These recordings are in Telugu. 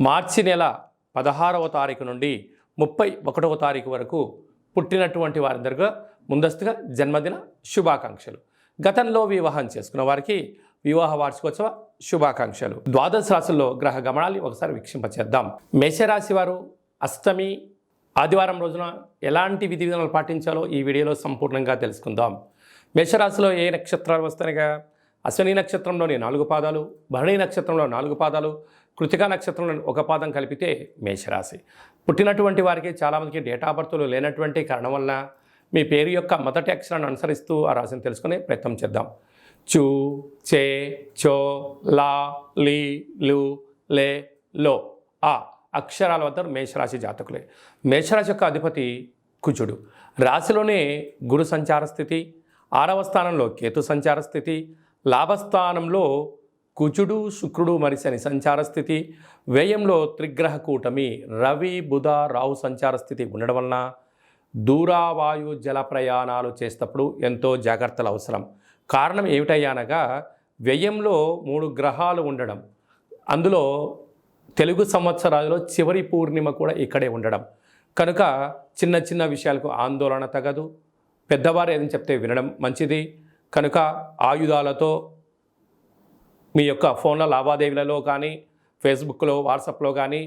మార్చి నెల పదహారవ తారీఖు నుండి ముప్పై ఒకటవ తారీఖు వరకు పుట్టినటువంటి వారందరిగా ముందస్తుగా జన్మదిన శుభాకాంక్షలు. గతంలో వివాహం చేసుకున్న వారికి వివాహ వార్షికోత్సవ శుభాకాంక్షలు. ద్వాదశ రాశుల్లో గ్రహ గమనాన్ని ఒకసారి వీక్షింపచేద్దాం. మేషరాశి వారు అష్టమి ఆదివారం రోజున ఎలాంటి విధి విధానాలు పాటించాలో ఈ వీడియోలో సంపూర్ణంగా తెలుసుకుందాం. మేషరాశిలో ఏ నక్షత్రాలు వస్తాయిగా? అశ్వని నక్షత్రంలోని నాలుగు పాదాలు భరణి నక్షత్రంలో నాలుగు పాదాలు కృతికా నక్షత్రంలో ఒక పాదం కలిపితే మేషరాశి. పుట్టినటువంటి వారికి చాలామందికి డేటా బర్త్లు లేనటువంటి కారణం వలన మీ పేరు యొక్క మొదటి అక్షరాన్ని అనుసరిస్తూ ఆ రాశిని తెలుసుకునే ప్రయత్నం చేద్దాం. చూ చే చో లా లీ లు లే లో ఆ అక్షరాల వద్ద మేషరాశి జాతకులే. మేషరాశి యొక్క అధిపతి కుజుడు. రాశిలోనే గురు సంచార స్థితి ఆరవ స్థానంలో కేతు సంచార స్థితి లాభస్థానంలో కుజుడు శుక్రుడు మరిసని సంచార స్థితి. వ్యయంలో త్రిగ్రహ కూటమి రవి బుధ రాహు సంచార స్థితి ఉండడం వలన దూరావాయు జల ప్రయాణాలు చేసేటప్పుడు ఎంతో జాగ్రత్తలు అవసరం. కారణం ఏమిటయ్యానగా వ్యయంలో మూడు గ్రహాలు ఉండడం. అందులో తెలుగు సంవత్సరాలలో చివరి పూర్ణిమ కూడా ఇక్కడే ఉండడం. కనుక చిన్న చిన్న విషయాలకు ఆందోళన తగదు. పెద్దవారు ఏదని చెప్తే వినడం మంచిది. కనుక ఆయుధాలతో మీ యొక్క ఫోన్ల లావాదేవీలలో కానీ ఫేస్బుక్లో వాట్సాప్లో కానీ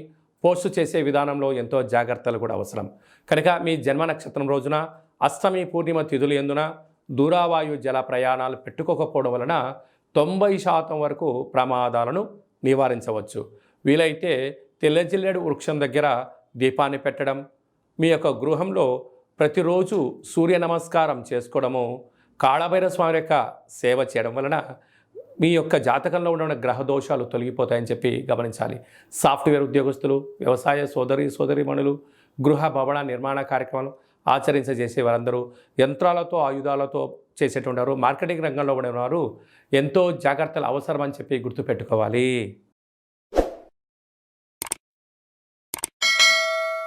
పోస్ట్ చేసే విధానంలో ఎంతో జాగ్రత్తలు కూడా అవసరం. కనుక మీ జన్మ నక్షత్రం రోజున అష్టమి పూర్ణిమ తిథులు ఎందున దూరావాయు జల ప్రయాణాలు పెట్టుకోకపోవడం వలన తొంభై శాతం వరకు ప్రమాదాలను నివారించవచ్చు. వీలైతే తెల్లజిల్లెడు వృక్షం దగ్గర దీపాన్ని పెట్టడం మీ యొక్క గృహంలో ప్రతిరోజు సూర్య నమస్కారం చేసుకోవడము కాళభైర స్వామి యొక్క సేవ చేయడం వలన మీ యొక్క జాతకంలో ఉన్న గ్రహ దోషాలు తొలగిపోతాయని చెప్పి గమనించాలి. సాఫ్ట్వేర్ ఉద్యోగస్తులు వ్యవసాయ సోదరి సోదరిమణులు గృహ భవన నిర్మాణ కార్యక్రమాలు ఆచరించజేసే వారందరూ యంత్రాలతో ఆయుధాలతో చేసేటువంటి వారు మార్కెటింగ్ రంగంలో ఉండేవారు ఎంతో జాగ్రత్తలు అవసరం అని చెప్పి గుర్తుపెట్టుకోవాలి.